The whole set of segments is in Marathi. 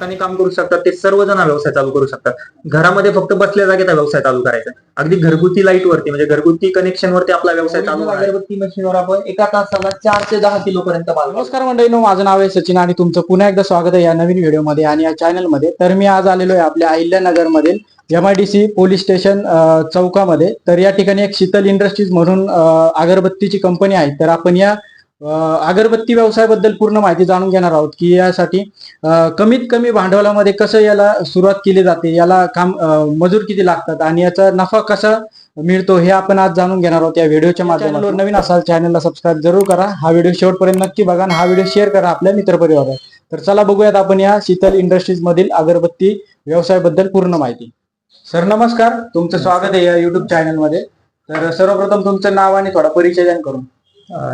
हाताने काम करू शकतात ते सर्वजण हा व्यवसाय चालू करू शकतात. घरामध्ये फक्त बसल्या जागेत हा व्यवसाय चालू करायचा. अगदी घरगुती लाइट वरती म्हणजे घरगुती कनेक्शन वरती आपला व्यवसाय चालू अगरबत्ती मशीनवर आपण एका तासाला चार ते दहा किलो पर्यंत माल नमस्कार मंडळीनो माझं नाव आहे सचिन आणि तुमचं पुन्हा एकदा स्वागत आहे या नवीन व्हिडिओमध्ये आणि या चॅनलमध्ये तर मी आज आलेलो आहे आपल्या अहिल्यानगर मधील M I D C police station चौकामध्ये. तर या ठिकाणी एक शीतल इंडस्ट्रीज म्हणून अगरबत्तीची कंपनी आहे. तर आपण या अगरबत्ती व्यवसायाबद्दल पूर्ण माहिती जाणून घेणार आहोत की यासाठी कमीत कमी भांडवलामध्ये कसं याला सुरुवात केली जाते याला काम मजूर किती लागतात आणि याचा नफा कसा मिळतो हे आपण आज जाणून घेणार आहोत या व्हिडिओच्या माध्यमातून. नवीन असाल चॅनलला सबस्क्राईब जरूर करा. हा व्हिडिओ शेवटपर्यंत नक्की बघा आणि हा व्हिडिओ शेअर करा आपल्या मित्रपरिवारात तर चला बघूयात आपण या शीतल इंडस्ट्रीज मधील अगरबत्ती व्यवसायाबद्दल पूर्ण माहिती. सर नमस्कार. तुमचं स्वागत आहे या युट्यूब चॅनलमध्ये. तर सर्वप्रथम तुमचं नाव आणि थोडा परिचय करून.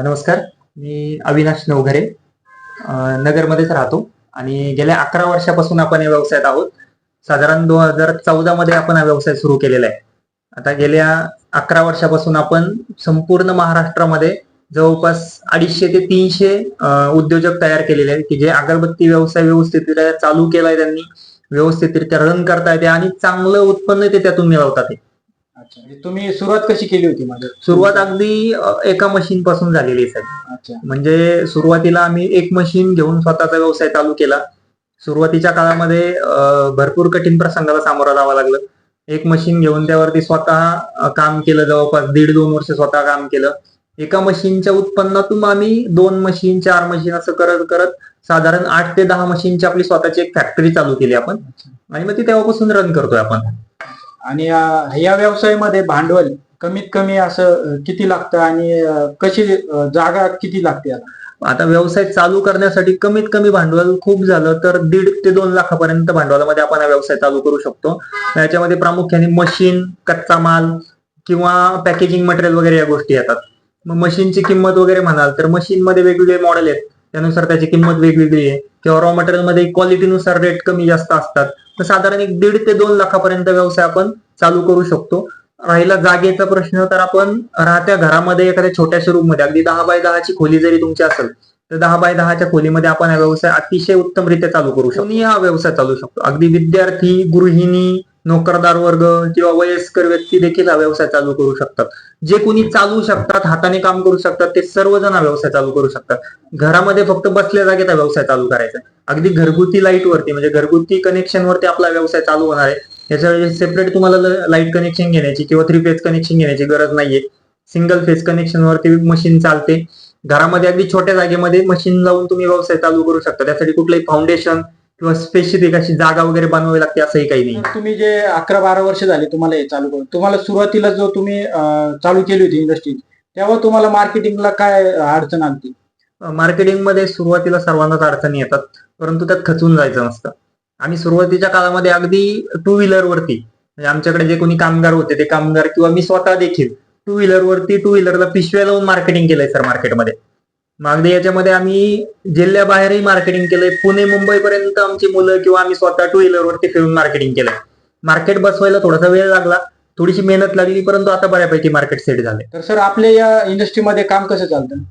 नमस्कार. मी अविनाश नवघरे नगरमध्येच राहतो. आणि गेल्या अकरा वर्षापासून आपण या व्यवसायात आहोत. साधारण दोन हजार चौदा मध्ये आपण हा व्यवसाय सुरू केलेला आहे. आता गेल्या अकरा वर्षापासून आपण संपूर्ण महाराष्ट्रामध्ये जवळपास अडीचशे ते तीनशे उद्योजक तयार केलेले आहेत की जे अगरबत्ती व्यवसाय व्यवस्थितरित्या चालू केलाय त्यांनी व्यवस्थितरित्या रन करता येते आणि चांगलं उत्पन्न ते त्यातून मिळवतात अच्छा. म्हणजे तुम्ही सुरुवात कशी केली होती माझ्या? सुरुवात अगदी अं, एका मशीन पासून झालेली आहे साहेब अच्छा. म्हणजे सुरुवातीला आम्ही एक मशीन घेऊन स्वतःचा व्यवसाय चालू केला. सुरुवातीच्या काळामध्ये अं, भरपूर कठीण प्रसंगाला सामोरं जावं लागलं. एक मशीन घेऊन त्यावरती स्वतः अं, काम केलं जवळपास दीड दोन वर्ष स्वतः काम केलं. एका मशीनच्या उत्पन्नातून आम्ही दोन मशीन चार मशीन असं करत करत साधारण आठ ते दहा मशीनची आपली स्वतःची एक फॅक्टरी चालू केली आपण. आणि मग ती तेव्हापासून रन करतोय आपण. आणि या व्यवसायामध्ये भांडवल कमीत कमी असं किती लागतं आणि कशी जागा किती लागते आता व्यवसाय चालू करण्यासाठी कमीत कमी भांडवल खूप झालं तर दीड ते दोन लाखापर्यंत भांडवलामध्ये आपण हा व्यवसाय चालू करू शकतो. याच्यामध्ये प्रामुख्याने मशीन कच्चा माल किंवा पॅकेजिंग मटेरियल वगैरे या गोष्टी येतात. मग मशीनची किंमत वगैरे म्हणाल तर मशीनमध्ये वेगवेगळे मॉडेल आहेत. त्यानुसार त्याची किंमत वेगवेगळी आहे. किंवा रॉ मटेरियलमध्ये क्वालिटीनुसार रेट कमी जास्त असतात. तर साधारण एक दीड ते दोन लाखापर्यंत व्यवसाय आपण चालू करू शकतो. राहिला जागेचा प्रश्न तर आपण राहत्या घरामध्ये एखाद्या छोट्याशा रूममध्ये अगदी दहा बाय दहाची खोली जरी तुमची असेल तर दहा बाय दहाच्या खोलीमध्ये आपण हा व्यवसाय अतिशय उत्तमरित्या चालू करू शकतो. हा व्यवसाय चालू शकतो. अगदी विद्यार्थी गृहिणी नोकरदार वर्ग किंवा वयस्कर व्यक्ती देखील हा व्यवसाय चालू करू शकतात. जे कोणी चालू शकतात हाताने काम करू शकतात ते सर्वजण हा व्यवसाय चालू करू शकतात. घरामध्ये फक्त बसल्या जागेत हा व्यवसाय चालू करायचा. अगदी घरगुती लाइट वरती म्हणजे घरगुती कनेक्शन वरती आपला व्यवसाय चालू होणार आहे. याच्यासाठी सेपरेट तुम्हाला लाइट कनेक्शन घेण्याची किंवा थ्री फेज कनेक्शन घेण्याची गरज नाहीये. सिंगल फेज कनेक्शन वरती मशीन चालते. घरामध्ये अगदी छोट्या जागेमध्ये मशीन लावून तुम्ही व्यवसाय चालू करू शकता. त्यासाठी कुठलंही फाउंडेशन किंवा स्पेसिफिक अशी जागा वगैरे बनवावी लागते असंही काही नाही. तुम्ही जे अकरा बारा वर्ष झाले तुम्हाला हे चालू करून तुम्हाला सुरुवातीला जो तुम्ही चालू केली होती इंडस्ट्री तेव्हा तुम्हाला मार्केटिंगला काय अडचण आली मार्केटिंगमध्ये सुरुवातीला सर्वांनाच अडचणी येतात परंतु त्यात खचून जायचं नसतं. आम्ही सुरुवातीच्या काळामध्ये अगदी टू व्हीलर वरती म्हणजे आमच्याकडे जे कोणी कामगार होते ते कामगार किंवा मी स्वतः देखील टू व्हीलर वरती टू व्हीलरला पिशव्या लावून मार्केटिंग केलंय सर मार्केटमध्ये मग अगदी याच्यामध्ये आम्ही जिल्ह्याबाहेरही मार्केटिंग केलंय. पुणे मुंबई पर्यंत आमची मुलं किंवा आम्ही स्वतः टू व्हीलर वरती फिरून मार्केटिंग केलंय. मार्केट बसवायला थोडासा वेळ लागला. थोडीशी मेहनत लागली परंतु आता बऱ्यापैकी मार्केट सेट झाले तर सर आपल्या या इंडस्ट्रीमध्ये काम कसं चालतं?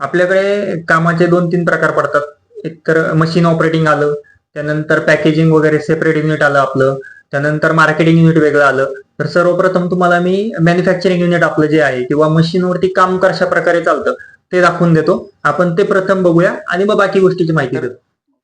आपल्याकडे कामाचे दोन तीन प्रकार पडतात. एक तर मशीन ऑपरेटिंग आलं त्यानंतर पॅकेजिंग वगैरे सेपरेट युनिट आलं आपलं त्यानंतर मार्केटिंग युनिट वेगळं आलं. तर सर्वप्रथम तुम्हाला मी मॅन्युफॅक्चरिंग युनिट आपलं जे आहे किंवा मशीनवरती काम कशा प्रकारे चालतं ते दाखवून देतो. आपण ते प्रथम बघूया आणि मग बाकी गोष्टीची माहिती देतो.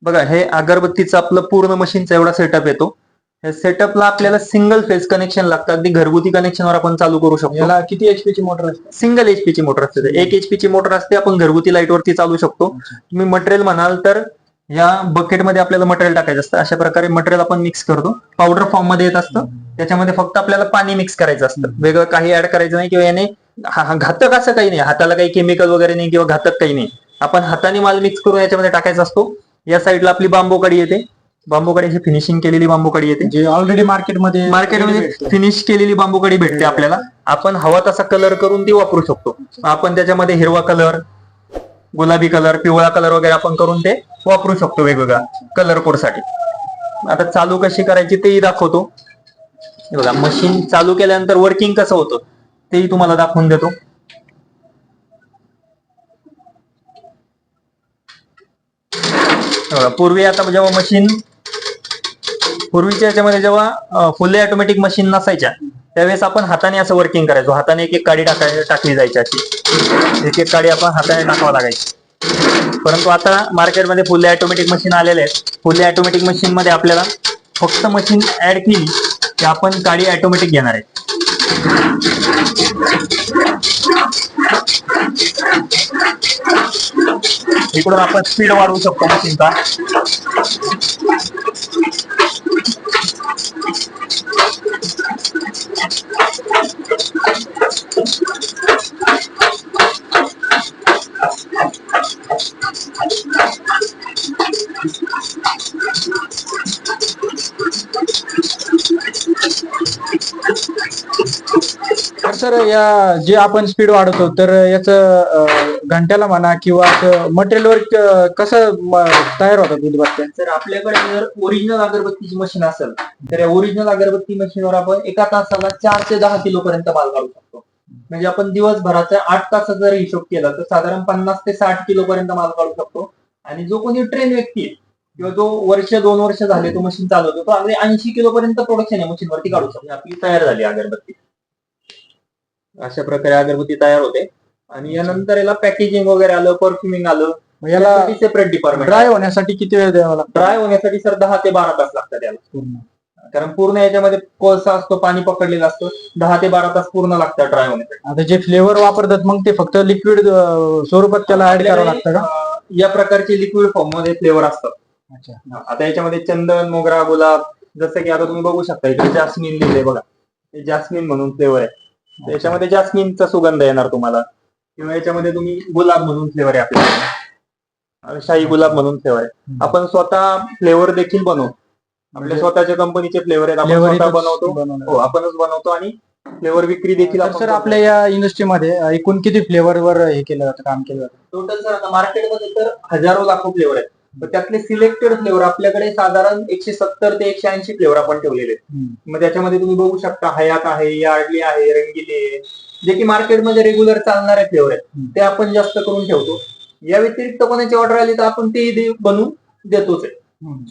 बघा हे अगरबत्तीचं आपलं पूर्ण मशीनचा एवढा सेटअप येतो. या सेटअपला आपल्याला सिंगल फेज कनेक्शन लागतं अगदी घरगुती कनेक्शनवर आपण चालू करू शकतो. याला किती एचपी ची मोटर असते? सिंगल एचपी ची मोटर असते. एक एचपी ची मोटर असते आपण घरगुती लाइट वरती चालू शकतो. तुम्ही मटेरियल म्हणाल तर या बकेटमध्ये आपल्याला मटेरियल टाकायचं असतं. अशा प्रकारे मटेरियल आपण मिक्स करतो. पावडर फॉर्ममध्ये येत असतं. त्याच्यामध्ये फक्त आपल्याला पाणी मिक्स करायचं असतं. वेगळं काही ऍड करायचं नाही किंवा याने हा- हा घातक असं काही नाही. हाताला काही केमिकल वगैरे नाही किंवा घातक काही नाही. आपण हाताने माल मिक्स करून याच्यामध्ये टाकायचा असतो. या साईडला आपली बांबू कडी येते. बांबू कडी ही फिनिशिंग केलेली बांबू कडी येते. जे ऑलरेडी मार्केटमध्ये मार्केटमध्ये फिनिश केलेली बांबू कडी भेटते आपल्याला. आपण हवा तसा कलर करून ती वापरू शकतो. आपण त्याच्यामध्ये हिरवा कलर गुलाबी कलर पिवळा कलर वगैरे आपण करून ते वापरू शकतो वेगवेगळ्या कलर कोडसाठी. आता चालू कशी करायची तेही दाखवतो. बघा मशीन चालू केल्यानंतर वर्किंग कसं होतं? तेही तुम्हाला दाखवून देतो. पूर्वी आता जेव्हा मशीन पूर्वीच्या याच्यामध्ये जेव्हा फुल्ली ऑटोमॅटिक मशीन नसायच्या त्यावेळेस आपण हाताने असं वर्किंग करायचो. हाताने एक एक काडी टाकाय टाकली जायची अशी. एक एक काडी आपण हाताने टाकावं लागायची. परंतु आता मार्केटमध्ये फुल्ली ऑटोमॅटिक मशीन आलेले आहेत. फुल्ली ऑटोमॅटिक मशीन मध्ये आपल्याला फक्त मशीन ऍड केली की आपण काडी ऑटोमॅटिक घेणार आहे. इकडून आपण स्पीड वाढवू शकतो मशीनचा. सर या जे आपण स्पीड वाढवतो तर याच घंट्याला म्हणा किंवा मटेरियलवर कसं म- तयार होतात उदबत्त्या तर आपल्याकडे जर ओरिजिनल अगरबत्तीची मशीन असेल तर या ओरिजिनल अगरबत्ती मशीनवर आपण एका तासाला चार ते दहा किलो पर्यंत माल काढू शकतो. म्हणजे आपण दिवसभराचा आठ तासाचा जर हिशोब केला तर साधारण पन्नास ते साठ किलो पर्यंत माल काढू शकतो. आणि जो कोणी ट्रेन व्यक्ती आहे, किंवा जो वर्ष दोन वर्ष झाले तो मशीन चालवतो तो अगदी ऐंशी किलो पर्यंत प्रोडक्शन या मशीन वरती काढू शकतो. म्हणजे आपली तयार झाली अगरबत्ती. अशा प्रकारे अगरबत्ती तयार होते. आणि यानंतर याला पॅकेजिंग वगैरे आलं परफ्युमिंग आलं. मग याला सेपरेट डिपार्टमेंट ड्राय होण्यासाठी किती वेळ द्यावा लागतो? ड्राय होण्यासाठी सर दहा ते बारा तास लागतात याला. पूर्ण. कारण पूर्ण याच्यामध्ये कोळसा असतो पाणी पकडलेलं असतं. दहा ते बारा तास पूर्ण लागतात ड्राय होण्यासाठी. आता जे फ्लेवर वापरतात मग ते फक्त लिक्विड स्वरूपात त्याला ऍड करावं लागतं का? अं, या प्रकारचे लिक्विड फॉर्ममध्ये फ्लेवर असतात. अच्छा. आता याच्यामध्ये चंदन मोगरा गुलाब जसं की आता तुम्ही बघू शकता इकडे जास्मिन लिहिलंय बघा. हे जास्मिन म्हणून फ्लेवर आहे. त्याच्यामध्ये जास्मिनचा सुगंध येणार तुम्हाला. किंवा याच्यामध्ये तुम्ही गुलाब म्हणून फ्लेवर आहे आपल्याला शाही गुलाब म्हणून फ्लेवर आहे. आपण स्वतः फ्लेवर देखील बनवतो. आपल्या स्वतःच्या कंपनीचे फ्लेवर आहेत. आपण स्वतः बनवतो. हो आपणच बनवतो आणि फ्लेवर विक्री देखील सर आपल्या या इंडस्ट्रीमध्ये एकूण किती फ्लेवर वर हे केलं जातं काम केलं जातं? टोटल सर आता मार्केटमध्ये तर हजारो लाखो फ्लेवर आहेत. त्यातले सिलेक्टेड फ्लेवर आपल्याकडे साधारण एकशे सत्तर ते एकशे ऐंशी फ्लेवर आपण ठेवलेले. मग त्याच्यामध्ये तुम्ही बघू शकता हयात आहे यार्डली आहे रंगिली आहे जे की मार्केटमध्ये रेग्युलर चालणारे फ्लेवर आहेत. ते आपण जास्त करून ठेवतो या व्यतिरिक्त कोणाची ऑर्डर आली तर आपण तेही दे- बनवून देतोच आहे.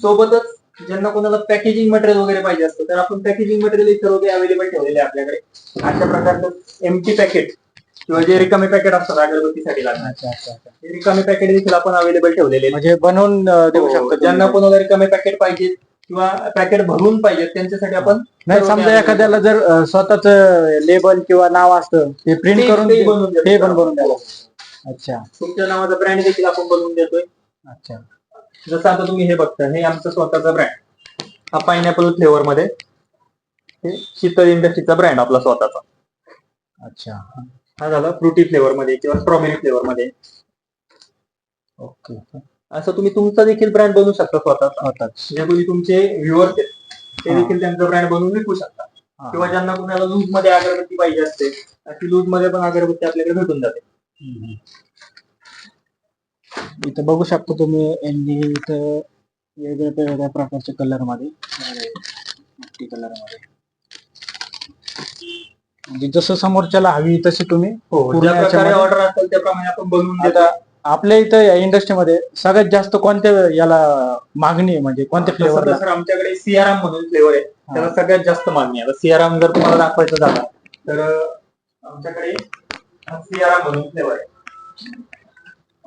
सोबतच ज्यांना कोणाला पॅकेजिंग मटेरियल वगैरे पाहिजे असतं तर आपण पॅकेजिंग मटेरियल काही अवेलेबल ठेवलेले आपल्याकडे अशा प्रकारचं एमटी पॅकेट किंवा जे रिकामे पॅकेट असतात अगरबत्तीसाठी लागणार. अच्छा अच्छा अच्छा. ते रिकामे पॅकेट देखील आपण अवेलेबल ठेवलेले. म्हणजे बनवून देऊ हो, शकतो ज्यांना कोणाला रिकामे पॅकेट पाहिजेत किंवा पॅकेट भरून पाहिजेत त्यांच्यासाठी आपण नाही समजा एखाद्याला जर स्वतःच लेबल किंवा नाव असतं ते प्रिंट करून ते पण बनवून द्यावं अच्छा. तुमच्या नावाचा ब्रँड देखील आपण बनवून देतोय. अच्छा. जसं आता तुम्ही हे बघता हे आमचं स्वतःचा ब्रँड हा पायनॅपल फ्लेवर मध्ये हे शीतल इंडस्ट्रीचा ब्रँड आपला स्वतःचा. अच्छा. हा झाला फ्रुटी फ्लेवर मध्ये किंवा स्ट्रॉबेरी फ्लेवर मध्ये. ओके असं तुम्ही तुमचा देखील ब्रँड बनवू शकता होताच जे कोणी तुमचे व्ह्युअर्स आहेत ते. देखील त्यांचा ब्रँड बनवून विकू शकता. किंवा ज्यांना कुणाला लूजमध्ये अगरबत्ती पाहिजे असते अशी लूजमध्ये पण अगरबत्ती आपल्याकडे भेटून जाते. इथं बघू शकता तुम्ही यांनी इथं वेगवेगळ्या वेगळ्या प्रकारच्या कलरमध्ये कलरमध्ये. म्हणजे जसं समोरच्याला हवी तशी तुम्ही हो पूर्ण याच्यामध्ये- ऑर्डर असेल त्याप्रमाणे आपण बनवून देतो आता आपल्या इथं या इंडस्ट्रीमध्ये सगळ्यात जास्त कोणत्या याला मागणी आहे? म्हणजे कोणत्या तसं फ्लेवरला तर सर आमच्याकडे सियाराम म्हणून फ्लेवर आहे. त्याला सगळ्यात जास्त मागणी आहे. आता सियाराम जर तुम्हाला दाखवायचं झाला तर अं, आमच्याकडे हा सियाराम म्हणून फ्लेवर आहे.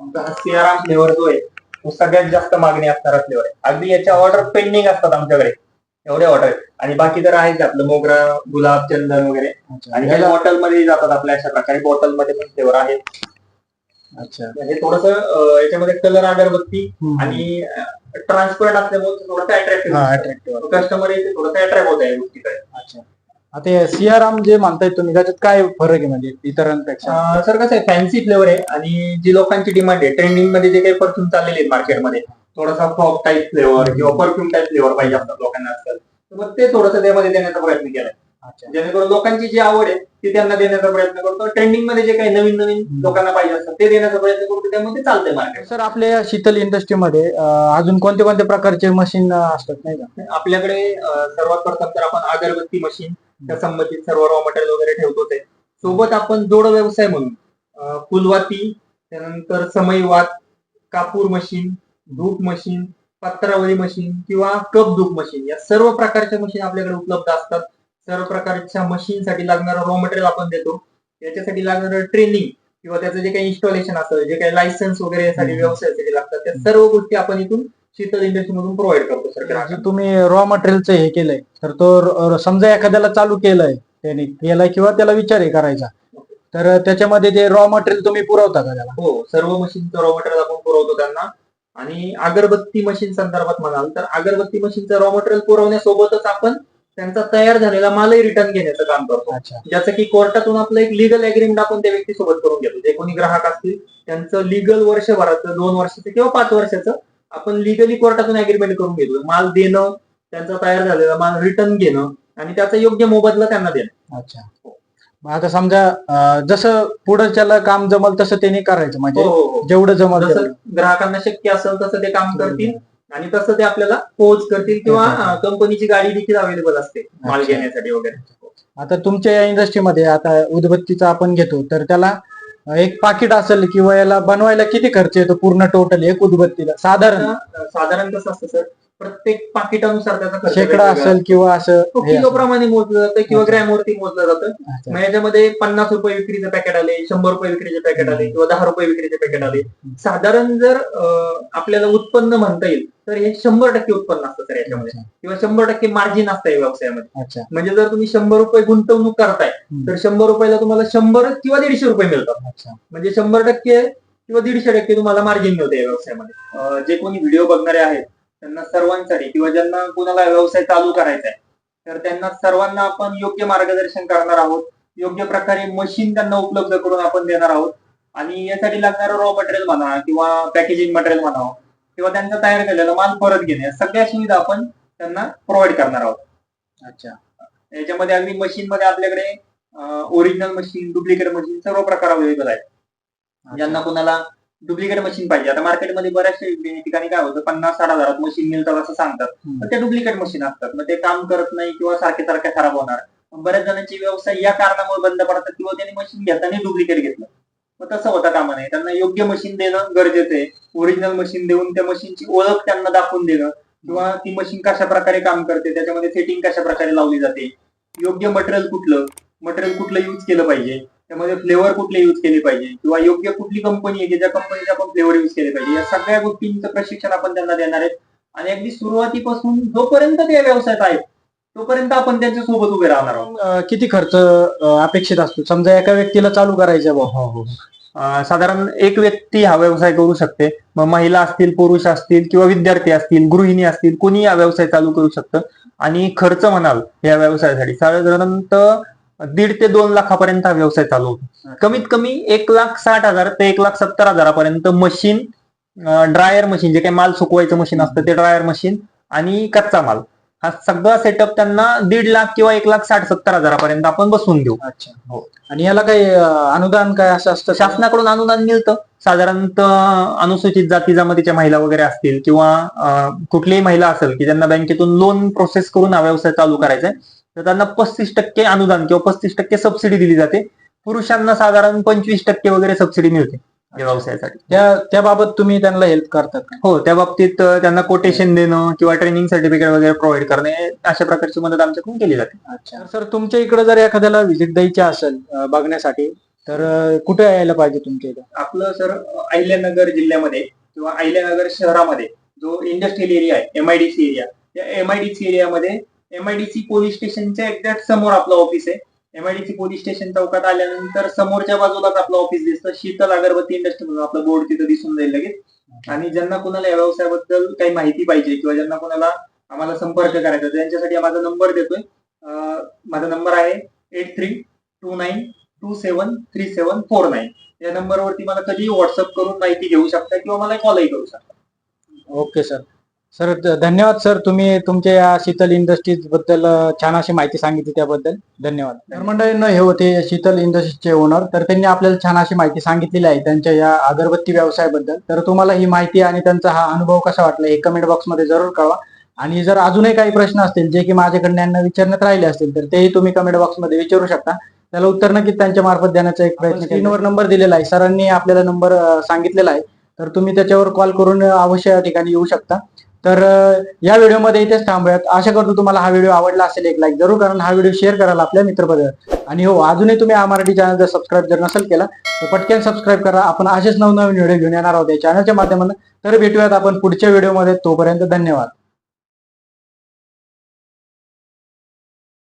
आमचा हा सियाराम फ्लेवर जो आहे तो सगळ्यात जास्त मागणी असणारा फ्लेवर आहे. अगदी याच्या ऑर्डर पेंडिंग असतात आमच्याकडे. एवढे ऑर्डर आहेत. आणि बाकी तर आहेच आपलं मोगरा गुलाब चंदन वगैरे. आणि हे बॉटलमध्ये जातात आपल्या अशा प्रकारे. बॉटलमध्ये पण फ्लेवर आहेत अच्छा. म्हणजे थोडस याच्यामध्ये कलर अगरबत्ती. आणि ट्रान्सपरंट असल्यामुळे थोडंसं हा अट्रॅक्टिव्ह अट्रॅक्टिव्ह कस्टमर येते थोडंसं अट्रॅक्ट होत आहे गोष्टीकडे. अच्छा. आता सियाराम जे म्हणताय तुम्ही त्याच्यात काय फरक आहे म्हणजे इतरांपेक्षा? सर कसं आहे फॅन्सी फ्लेवर आहे आणि जी लोकांची डिमांड आहे ट्रेंडिंगमध्ये जे काही परफ्यूम चाललेले आहेत मार्केटमध्ये थोडासा फॉग टाईप फ्लेवर किंवा परफ्यूम टाईप फ्लेवर पाहिजे असतात लोकांना आजकाल. मग ते थोडंसं त्यामध्ये देण्याचा प्रयत्न केलाय. जेणेकरून लोकांची जी आवड आहे ती त्यांना देण्याचा प्रयत्न करतो. ट्रेंडिंगमध्ये जे काही नवीन नवीन लोकांना पाहिजे असतात ते देण्याचा प्रयत्न करतो. त्यामध्ये चालतंय मार्केट सर आपल्या शीतल इंडस्ट्रीमध्ये अजून कोणत्या कोणत्या प्रकारचे मशीन असतात नाही का? आपल्याकडे सर्वात प्रथम तर आपण अगरबत्ती मशीन त्या संबंधित सर्व रॉ मटेरियल वगैरे ठेवतो ते. सोबत आपण जोड व्यवसाय म्हणून फुलवाती त्यानंतर समईवात कापूर मशीन धूप मशीन पत्रावळी मशीन किंवा कप धूप मशीन या सर्व प्रकारच्या मशीन आपल्याकडे उपलब्ध असतात. सर्व प्रकारच्या मशीनसाठी लागणारं रॉ मटेरियल आपण देतो. याच्यासाठी लागणारं ट्रेनिंग किंवा त्याचं जे काही इन्स्टॉलेशन असेल जे काही लायसन्स वगैरे यासाठी. व्यवसायासाठी लागतात त्या सर्व गोष्टी आपण इथून शीतल इंडस्ट्री मधून प्रोव्हाइड करतो सर. तुम्ही रॉ मटेरियलचं हे केलंय तर तो समजा एखाद्याला चालू केलंय त्याने केलाय किंवा त्याला विचार आहे करायचा. तर त्याच्यामध्ये जे रॉ मटेरियल तुम्ही पुरवता का त्याला? हो सर्व मशीनचं रॉ मटेरियल आपण पुरवतो त्यांना. आणि अगरबत्ती मशीन संदर्भात म्हणाल तर अगरबत्ती मशीनचं रॉ मटेरियल पुरवण्यासोबतच आपण त्यांचा तयार झालेला मालही रिटर्न घेण्याचं काम करतो. ज्याचं की कोर्टातून आपलं एक लिगल अग्रीमेंट आपण त्या व्यक्तीसोबत करून घेतो. जे कोणी ग्राहक असतील त्यांचं लिगल वर्षभराचं दोन वर्षाचं किंवा पाच वर्षाचं आपण लिगली कोर्टातून अग्रीमेंट करून घेतो. माल देणं त्यांचा तयार झालेला माल रिटर्न घेणं आणि त्याचा योग्य मोबदला त्यांना देणं. अच्छा. आता समजा जसं पुढच्याला काम जमल तसं त्याने करायचं. हो म्हणजे हो हो जेवढं जमल जसं तेवढं. ग्राहकांना शक्य असेल तसं ते काम करतील आणि तसं ते आपल्याला पोहोच करतील किंवा. कंपनीची गाडी देखील अवेलेबल असते माल अच्छा. घेण्यासाठी वगैरे. आता तुमच्या या इंडस्ट्रीमध्ये आता उदबत्तीचा आपण घेतो तर त्याला एक पाकिट असेल किंवा याला बनवायला किती खर्च येतो पूर्ण टोटल एक उदबत्तीला? साधारण. आता साधारण कसं असतं सर? प्रत्येक पाकिटानुसार त्याचा शेकडा असेल किंवा असं किलो. प्रमाणे मोजलं जातं किंवा. ग्रॅमवरती मोजलं जातं. मग याच्यामध्ये पन्नास रुपये विक्रीचे पॅकेट आले शंभर रुपये विक्रीचे पॅकेट आले किंवा दहा रुपये विक्रीचे पॅकेट आले साधारण जर आपल्याला उत्पन्न म्हणता येईल तर हे शंभर टक्के उत्पन्न असतं सर याच्यामध्ये. किंवा शंभर टक्के मार्जिन असतं या व्यवसायामध्ये म्हणजे जर तुम्ही शंभर रुपये गुंतवणूक करताय. तर शंभर रुपयाला तुम्हाला शंभर किंवा दीडशे रुपये मिळतात म्हणजे शंभर टक्के किंवा दीडशे टक्के तुम्हाला मार्जिन मिळते या व्यवसायामध्ये जे कोणी व्हिडिओ बघणारे आहेत त्यांना सर्वांसाठी किंवा ज्यांना कोणाला व्यवसाय चालू करायचा आहे तर त्यांना सर्वांना आपण योग्य मार्गदर्शन करणार आहोत. योग्य प्रकारे मशीन त्यांना उपलब्ध करून आपण देणार आहोत. आणि यासाठी लागणारं रॉ मटेरियल म्हणा किंवा पॅकेजिंग मटेरियल म्हणा किंवा त्यांचा तयार केलेला माल परत घेणे सगळ्या सुविधा आपण त्यांना प्रोव्हाइड करणार आहोत. अच्छा. याच्यामध्ये अगदी मशीन मध्ये आपल्याकडे ओरिजिनल मशीन डुप्लिकेट मशीन सर्व प्रकार अवेलेबल आहेत. ज्यांना कोणाला डुप्लिकेट मशीन पाहिजे. आता मार्केटमध्ये बऱ्याचशा ठिकाणी काय होतं पन्नास साठ हजारात मशीन मिळतात असं सांगतात. हम्म. पण ते डुप्लिकेट मशीन असतात. मग ते काम करत नाही किंवा सारखे सारखे खराब होणार. बऱ्याच जणांचे व्यवसाय या कारणामुळे बंद पडतात किंवा त्यांनी मशीन घेताना डुप्लिकेट घेतलं. मग तसं होता कामा नाही त्यांना योग्य मशीन देणं गरजेचं आहे. ओरिजिनल मशीन देऊन त्या मशीनची ओळख त्यांना दाखवून देणं किंवा ती मशीन कशा प्रकारे काम करते त्याच्यामध्ये सेटिंग कशा प्रकारे लावली जाते. योग्य मटेरियल कुठलं? मटेरियल कुठलं युज केलं पाहिजे? त्यामध्ये फ्लेवर कुठले युज केले पाहिजे? किंवा योग्य कुठली कंपनी आहे की ज्या कंपनीचे आपण फ्लेवर युज केले पाहिजे? या सगळ्या गोष्टींचं प्रशिक्षण आपण त्यांना देणार आहेत. आणि अगदी सुरुवातीपासून जोपर्यंत ते या व्यवसायात आहेत तोपर्यंत आपण त्यांच्यासोबत उभे राहणार आहोत. किती खर्च अपेक्षित असतो? समजा एका व्यक्तीला चालू करायचं बुवा. हो हो. साधारण एक व्यक्ती हा व्यवसाय करू शकते. मग महिला असतील पुरुष असतील किंवा विद्यार्थी असतील गृहिणी असतील कोणी हा व्यवसाय चालू करू शकतं. आणि खर्च म्हणाल या व्यवसायासाठी. साधारणतः दीड ते दोन लाखापर्यंत हा व्यवसाय चालू होतो. कमीत कमी एक लाख साठ हजार ते एक लाख सत्तर हजारापर्यंत मशीन ड्रायर मशीन जे काही माल सुकवायचं मशीन असतं ते ड्रायर मशीन आणि कच्चा माल. हा सगळा सेटअप त्यांना दीड लाख किंवा एक लाख साठ सत्तर हजारापर्यंत आपण बसवून देऊ. अच्छा हो. आणि याला काही अनुदान काय असं असतं? शासनाकडून अनुदान मिळतं. साधारणतः अनुसूचित जाती जमातीच्या महिला वगैरे असतील किंवा कुठलीही महिला असेल की ज्यांना बँकेतून लोन प्रोसेस करून हा व्यवसाय चालू करायचा आहे तर त्यांना पस्तीस टक्के अनुदान किंवा पस्तीस टक्के सबसिडी दिली जाते. पुरुषांना साधारण पंचवीस टक्के वगैरे सबसिडी मिळते या व्यवसायासाठी. त्या त्याबाबत तुम्ही त्यांना हेल्प करतात? हो त्या बाबतीत त्यांना कोटेशन देणं किंवा ट्रेनिंग सर्टिफिकेट वगैरे प्रोव्हाइड करणे अशा प्रकारची मदत आमच्याकडून केली जाते. अच्छा. सर तुमच्या इकडे जर एखाद्याला व्हिजिट द्यायची असेल बघण्यासाठी तर कुठे यायला पाहिजे तुमच्या इथं? आपलं सर अहिल्यानगर जिल्ह्यामध्ये किंवा अहिल्यानगर शहरामध्ये जो इंडस्ट्रियल एरिया आहे एमआयडीसी एरिया त्या एमआयडीसी एरियामध्ये एमआयडीसी पोलीस स्टेशनच्या एक्झॅक्ट समोर आपलं ऑफिस आहे. एमआयडीसी पोलीस स्टेशन चौकात आल्यानंतर समोरच्या बाजूलाच आपलं ऑफिस दिसतं. शीतल अगरबत्ती इंडस्ट्री म्हणून आपलं बोर्ड तिथं दिसून जाईल लगेच. आणि ज्यांना कोणाला या व्यवसायाबद्दल काही माहिती पाहिजे किंवा ज्यांना कोणाला आम्हाला संपर्क करायचा त्यांच्यासाठी माझा नंबर देतोय. माझा नंबर आहे eight three two nine two seven three seven four nine या नंबरवरती मला कधीही व्हॉट्सअप करून माहिती घेऊ शकता किंवा मला कॉलही करू शकता. ओके सर सर धन्यवाद सर तुम्ही तुमच्या या शीतल इंडस्ट्रीजबद्दल छान अशी माहिती सांगितली त्याबद्दल. धन्यवाद. तर मंडळींनो हे होते शीतल इंडस्ट्रीजचे ओनर. तर त्यांनी आपल्याला छान अशी माहिती सांगितलेली आहे त्यांच्या या अगरबत्ती व्यवसायाबद्दल. तर तुम्हाला ही माहिती आणि त्यांचा हा अनुभव कसा वाटला हे कमेंट बॉक्समध्ये जरूर कळवा. आणि जर अजूनही काही प्रश्न असतील जे की माझ्याकडनं यांना विचारण्यात राहिले असतील तर तेही तुम्ही कमेंट बॉक्समध्ये विचारू शकता. त्याला उत्तर नक्कीच त्यांच्या मार्फत देण्याचा एक प्रयत्न स्क्रीनवर नंबर दिलेला आहे. सरांनी आपल्याला नंबर सांगितलेला आहे. तर तुम्ही त्याच्यावर कॉल करून अवश्य या ठिकाणी येऊ शकता. तर या व्हिडिओमध्ये इथेच थांबूयात. आशा करतो तुम्हाला हा व्हिडिओ आवडला असेल एक लाईक जरूर कारण हा व्हिडिओ शेअर कराल आपल्या मित्रपदावर आणि हो अजूनही तुम्ही हा मराठी चॅनल जर सबस्क्राईब जर नसेल केला तर पटकन सबस्क्राईब करा. आपण असेच नवनवीन व्हिडिओ घेऊन येणार आहोत या चॅनलच्या माध्यमातून. तर भेटूयात आपण पुढच्या व्हिडिओमध्ये. तोपर्यंत धन्यवाद.